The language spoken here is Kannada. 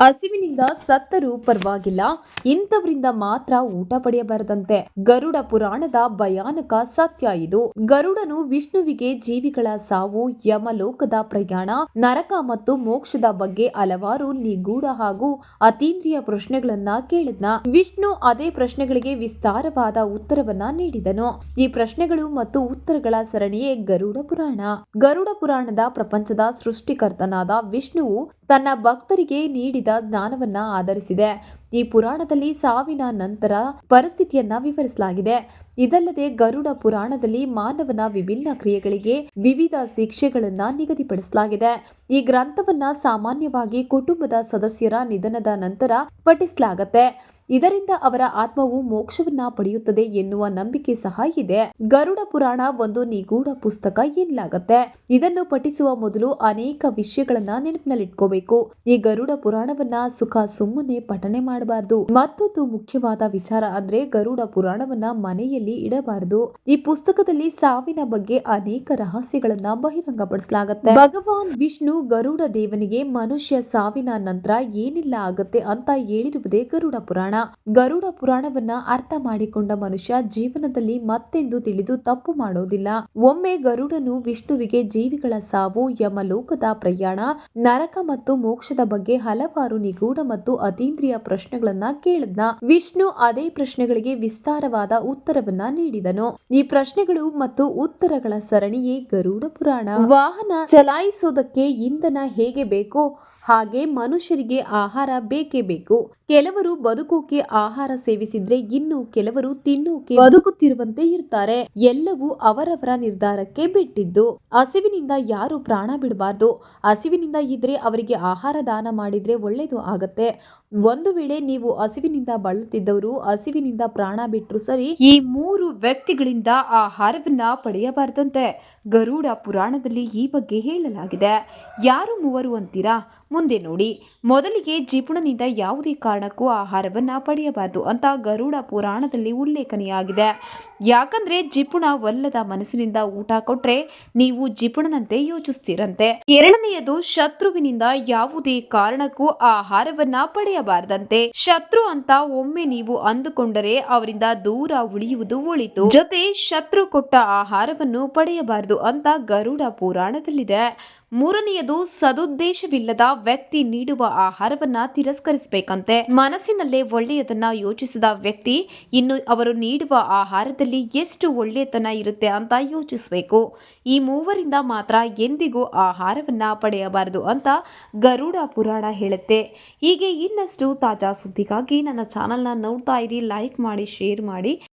ಹಸಿವಿನಿಂದ ಸತ್ತರೂ ಪರವಾಗಿಲ್ಲ, ಇಂಥವರಿಂದ ಮಾತ್ರ ಊಟ ಪಡೆಯಬಾರದಂತೆ. ಗರುಡ ಪುರಾಣದ ಭಯಾನಕ ಸತ್ಯ ಇದು. ಗರುಡನು ವಿಷ್ಣುವಿಗೆ ಜೀವಿಗಳ ಸಾವು, ಯಮಲೋಕದ ಪ್ರಯಾಣ, ನರಕ ಮತ್ತು ಮೋಕ್ಷದ ಬಗ್ಗೆ ಹಲವಾರು ನಿಗೂಢ ಹಾಗೂ ಅತೀಂದ್ರಿಯ ಪ್ರಶ್ನೆಗಳನ್ನ ಕೇಳಿದ್ನ. ವಿಷ್ಣು ಅದೇ ಪ್ರಶ್ನೆಗಳಿಗೆ ವಿಸ್ತಾರವಾದ ಉತ್ತರವನ್ನ ನೀಡಿದನು. ಈ ಪ್ರಶ್ನೆಗಳು ಮತ್ತು ಉತ್ತರಗಳ ಸರಣಿಯೇ ಗರುಡ ಪುರಾಣ. ಗರುಡ ಪುರಾಣದ ಪ್ರಪಂಚದ ಸೃಷ್ಟಿಕರ್ತನಾದ ವಿಷ್ಣುವು ತನ್ನ ಭಕ್ತರಿಗೆ ನೀಡಿದ ಜ್ಞಾನವನ್ನ ಆಧರಿಸಿದೆ. ಈ ಪುರಾಣದಲ್ಲಿ ಸಾವಿನ ನಂತರ ಪರಿಸ್ಥಿತಿಯನ್ನ ವಿವರಿಸಲಾಗಿದೆ. ಇದಲ್ಲದೆ ಗರುಡ ಪುರಾಣದಲ್ಲಿ ಮಾನವನ ವಿಭಿನ್ನ ಕ್ರಿಯೆಗಳಿಗೆ ವಿವಿಧ ಶಿಕ್ಷೆಗಳನ್ನ ನಿಗದಿಪಡಿಸಲಾಗಿದೆ. ಈ ಗ್ರಂಥವನ್ನ ಸಾಮಾನ್ಯವಾಗಿ ಕುಟುಂಬದ ಸದಸ್ಯರ ನಿಧನದ ನಂತರ ಪಠಿಸಲಾಗತ್ತೆ. ಇದರಿಂದ ಅವರ ಆತ್ಮವು ಮೋಕ್ಷವನ್ನ ಪಡೆಯುತ್ತದೆ ಎನ್ನುವ ನಂಬಿಕೆ ಸಹ ಇದೆ. ಗರುಡ ಪುರಾಣ ಒಂದು ನಿಗೂಢ ಪುಸ್ತಕ ಎನ್ನಲಾಗತ್ತೆ. ಇದನ್ನು ಪಠಿಸುವ ಮೊದಲು ಅನೇಕ ವಿಷಯಗಳನ್ನ ನೆನಪಿನಲ್ಲಿಟ್ಕೋಬೇಕು. ಈ ಗರುಡ ಪುರಾಣವನ್ನ ಸುಖ ಸುಮ್ಮನೆ ಪಠನೆ ಮಾಡಬಾರದು. ಮತ್ತೊಂದು ಮುಖ್ಯವಾದ ವಿಚಾರ ಅಂದ್ರೆ ಗರುಡ ಪುರಾಣವನ್ನ ಮನೆಯಲ್ಲಿ ಇಡಬಾರದು. ಈ ಪುಸ್ತಕದಲ್ಲಿ ಸಾವಿನ ಬಗ್ಗೆ ಅನೇಕ ರಹಸ್ಯಗಳನ್ನ ಬಹಿರಂಗಪಡಿಸಲಾಗುತ್ತೆ. ಭಗವಾನ್ ವಿಷ್ಣು ಗರುಡ ದೇವನಿಗೆ ಮನುಷ್ಯ ಸಾವಿನ ನಂತರ ಏನಿಲ್ಲ ಆಗತ್ತೆ ಅಂತ ಹೇಳಿರುವುದೇ ಗರುಡ ಪುರಾಣ. ಗರುಡ ಪುರಾಣವನ್ನ ಅರ್ಥ ಮಾಡಿಕೊಂಡ ಮನುಷ್ಯ ಜೀವನದಲ್ಲಿ ಮತ್ತೆಂದು ತಿಳಿದು ತಪ್ಪು ಮಾಡೋದಿಲ್ಲ. ಒಮ್ಮೆ ಗರುಡನು ವಿಷ್ಣುವಿಗೆ ಜೀವಿಗಳ ಸಾವು, ಯಮಲೋಕದ ಪ್ರಯಾಣ, ನರಕ ಮತ್ತು ಮೋಕ್ಷದ ಬಗ್ಗೆ ಹಲವಾರು ನಿಗೂಢ ಮತ್ತು ಅತೀಂದ್ರಿಯ ಪ್ರಶ್ನೆಗಳನ್ನ ಕೇಳದ್ನ. ವಿಷ್ಣು ಅದೇ ಪ್ರಶ್ನೆಗಳಿಗೆ ವಿಸ್ತಾರವಾದ ಉತ್ತರವನ್ನ ನೀಡಿದನು. ಈ ಪ್ರಶ್ನೆಗಳು ಮತ್ತು ಉತ್ತರಗಳ ಸರಣಿಯೇ ಗರುಡ ಪುರಾಣ. ವಾಹನ ಚಲಾಯಿಸೋದಕ್ಕೆ ಇಂಧನ ಹೇಗೆ ಬೇಕೋ ಹಾಗೆ ಮನುಷ್ಯರಿಗೆ ಆಹಾರ ಬೇಕೇ ಬೇಕು. ಕೆಲವರು ಬದುಕೋಕೆ ಆಹಾರ ಸೇವಿಸಿದ್ರೆ ಇನ್ನು ಕೆಲವರು ತಿನ್ನೋಕೆ ಬದುಕುತ್ತಿರುವಂತೆ ಇರ್ತಾರೆ. ಎಲ್ಲವೂ ಅವರವರ ನಿರ್ಧಾರಕ್ಕೆ ಬಿಟ್ಟಿದ್ದು. ಹಸಿವಿನಿಂದ ಯಾರು ಪ್ರಾಣ ಬಿಡಬಾರ್ದು. ಹಸಿವಿನಿಂದ ಇದ್ರೆ ಅವರಿಗೆ ಆಹಾರ ದಾನ ಮಾಡಿದ್ರೆ ಒಳ್ಳೇದು ಆಗತ್ತೆ. ಒಂದು ವೇಳೆ ನೀವು ಹಸಿವಿನಿಂದ ಬಳಲುತ್ತಿದ್ದವರು, ಹಸಿವಿನಿಂದ ಪ್ರಾಣ ಬಿಟ್ಟರು ಸರಿ ಈ ಮೂರು ವ್ಯಕ್ತಿಗಳಿಂದ ಆಹಾರವನ್ನ ಪಡೆಯಬಾರದಂತೆ. ಗರುಡ ಪುರಾಣದಲ್ಲಿ ಈ ಬಗ್ಗೆ ಹೇಳಲಾಗಿದೆ. ಯಾರು ಮೂವರು ಅಂತೀರಾ? ಮುಂದೆ ನೋಡಿ. ಮೊದಲಿಗೆ ಜಿಪುಣನಿಂದ ಯಾವುದೇ ಕಾರಣಕ್ಕೂ ಆಹಾರವನ್ನ ಪಡೆಯಬಾರದು ಅಂತ ಗರುಡ ಪುರಾಣದಲ್ಲಿ ಉಲ್ಲೇಖನೆಯಾಗಿದೆ. ಯಾಕಂದ್ರೆ ಜಿಪುಣ ಒಲ್ಲದ ಮನಸ್ಸಿನಿಂದ ಊಟ ಕೊಟ್ರೆ ನೀವು ಜಿಪುಣನಂತೆ ಯೋಚಿಸ್ತೀರಂತೆ. ಎರಡನೆಯದು ಶತ್ರುವಿನಿಂದ ಯಾವುದೇ ಕಾರಣಕ್ಕೂ ಆಹಾರವನ್ನ ಪಡೆಯಬಾರದಂತೆ. ಶತ್ರು ಅಂತ ಒಮ್ಮೆ ನೀವು ಅಂದುಕೊಂಡರೆ ಅವರಿಂದ ದೂರ ಉಳಿಯುವುದು ಒಳಿತು. ಜೊತೆ ಶತ್ರು ಕೊಟ್ಟ ಆಹಾರವನ್ನು ಪಡೆಯಬಾರದು ಅಂತ ಗರುಡ ಪುರಾಣದಲ್ಲಿದೆ. ಮೂರನೆಯದು ಸದುದ್ದೇಶವಿಲ್ಲದ ವ್ಯಕ್ತಿ ನೀಡುವ ಆಹಾರವನ್ನ ತಿರಸ್ಕರಿಸಬೇಕಂತೆ. ಮನಸ್ಸಿನಲ್ಲೇ ಒಳ್ಳೆಯದನ್ನ ಯೋಚಿಸಿದ ವ್ಯಕ್ತಿ, ಇನ್ನು ಅವರು ನೀಡುವ ಆಹಾರದಲ್ಲಿ ಎಷ್ಟು ಒಳ್ಳೆಯತನ ಇರುತ್ತೆ ಅಂತ ಯೋಚಿಸಬೇಕು. ಈ ಮೂವರಿಂದ ಮಾತ್ರ ಎಂದಿಗೂ ಆಹಾರವನ್ನ ಪಡೆಯಬಾರದು ಅಂತ ಗರುಡ ಪುರಾಣ ಹೇಳುತ್ತೆ. ಹೀಗೆ ಇನ್ನಷ್ಟು ತಾಜಾ ಸುದ್ದಿಗಾಗಿ ನನ್ನ ಚಾನಲ್ನ ನೋಡ್ತಾ ಇರಿ ಲೈಕ್ ಮಾಡಿ ಶೇರ್ ಮಾಡಿ.